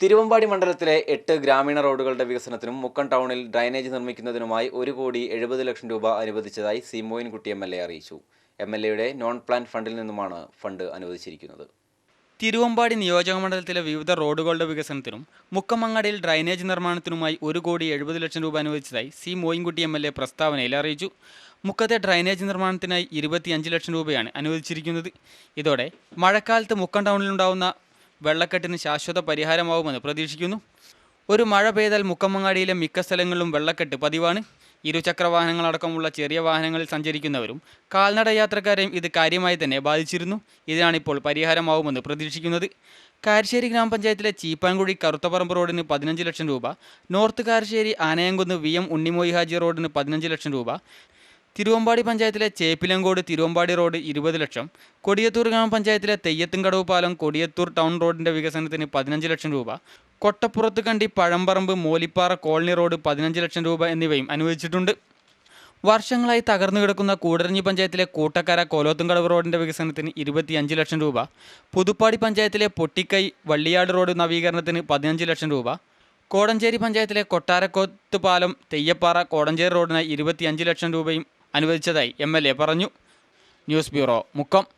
തിരുവമ്പാടി മണ്ഡലത്തിലെ എട്ട് ഗ്രാമീണ റോഡുകളുടെ വികസനത്തിനും മുക്കം ടൗണിൽ ഡ്രൈനേജ് നിർമ്മിക്കുന്നതിനുമായി ഒരു കോടി എഴുപത് ലക്ഷം രൂപ അനുവദിച്ചതായി C Moyinkutty M L A അറിയിച്ചു. എം എൽ എയുടെ നോൺ പ്ലാൻ ഫണ്ടിൽ നിന്നുമാണ് ഫണ്ട് അനുവദിച്ചിരിക്കുന്നത്. തിരുവമ്പാടി നിയോജകമണ്ഡലത്തിലെ വിവിധ റോഡുകളുടെ വികസനത്തിനും മുക്കമങ്ങാടിയിൽ ഡ്രൈനേജ് നിർമ്മാണത്തിനുമായി ഒരു കോടി എഴുപത് ലക്ഷം രൂപ അനുവദിച്ചതായി C Moyinkutty M L A പ്രസ്താവനയിൽ അറിയിച്ചു. മുക്കത്തെ ഡ്രൈനേജ് നിർമ്മാണത്തിനായി ഇരുപത്തിയഞ്ച് ലക്ഷം രൂപയാണ് അനുവദിച്ചിരിക്കുന്നത്. ഇതോടെ മഴക്കാലത്ത് മുക്കം ടൗണിലുണ്ടാവുന്ന വെള്ളക്കെട്ടിന് ശാശ്വത പരിഹാരമാവുമെന്ന് പ്രതീക്ഷിക്കുന്നു. ഒരു മഴ പെയ്താൽ മുക്കമ്മങ്ങാടിയിലെ മിക്ക സ്ഥലങ്ങളിലും വെള്ളക്കെട്ട് പതിവാണ്. ഇരുചക്ര വാഹനങ്ങളടക്കമുള്ള ചെറിയ വാഹനങ്ങളിൽ സഞ്ചരിക്കുന്നവരും കാൽനട യാത്രക്കാരെയും ഇത് കാര്യമായി തന്നെ ബാധിച്ചിരുന്നു. ഇതിനാണിപ്പോൾ പരിഹാരമാവുമെന്ന് പ്രതീക്ഷിക്കുന്നത്. കാരശ്ശേരി ഗ്രാമപഞ്ചായത്തിലെ ചീപ്പാൻകുഴി കറുത്തപ്പറമ്പ് റോഡിന് പതിനഞ്ച് ലക്ഷം രൂപ north Karassery Anayamkunnu V M Unnimoyi Haji റോഡിന് പതിനഞ്ച് ലക്ഷം രൂപ തിരുവമ്പാടി പഞ്ചായത്തിലെ ചേപ്പിലങ്കോട് തിരുവമ്പാടി റോഡ് ഇരുപത് ലക്ഷം കൊടിയത്തൂർ ഗ്രാമപഞ്ചായത്തിലെ തെയ്യത്തുംകടവ് പാലം കൊടിയത്തൂർ ടൗൺ റോഡിന്റെ വികസനത്തിന് പതിനഞ്ച് ലക്ഷം രൂപ കൊട്ടപ്പുറത്ത് കണ്ടി പഴമ്പറമ്പ് മോലിപ്പാറ കോളനി റോഡ് പതിനഞ്ച് ലക്ഷം രൂപ എന്നിവയും അനുവദിച്ചിട്ടുണ്ട്. വർഷങ്ങളായി തകർന്നു കിടക്കുന്ന കൂടരഞ്ഞി പഞ്ചായത്തിലെ കൂട്ടക്കര കോലോത്തുംകടവ് റോഡിന്റെ വികസനത്തിന് ഇരുപത്തിയഞ്ച് ലക്ഷം രൂപ പുതുപ്പാടി പഞ്ചായത്തിലെ പൊട്ടിക്കൈ വള്ളിയാട് റോഡ് നവീകരണത്തിന് പതിനഞ്ച് ലക്ഷം രൂപ കോടഞ്ചേരി പഞ്ചായത്തിലെ കൊട്ടാരക്കോത്ത് പാലം തെയ്യപ്പാറ കോടഞ്ചേരി റോഡിനായി ഇരുപത്തിയഞ്ച് ലക്ഷം രൂപയും അനുവദിച്ചതായി എം പറഞ്ഞു. News bureau Mukkam.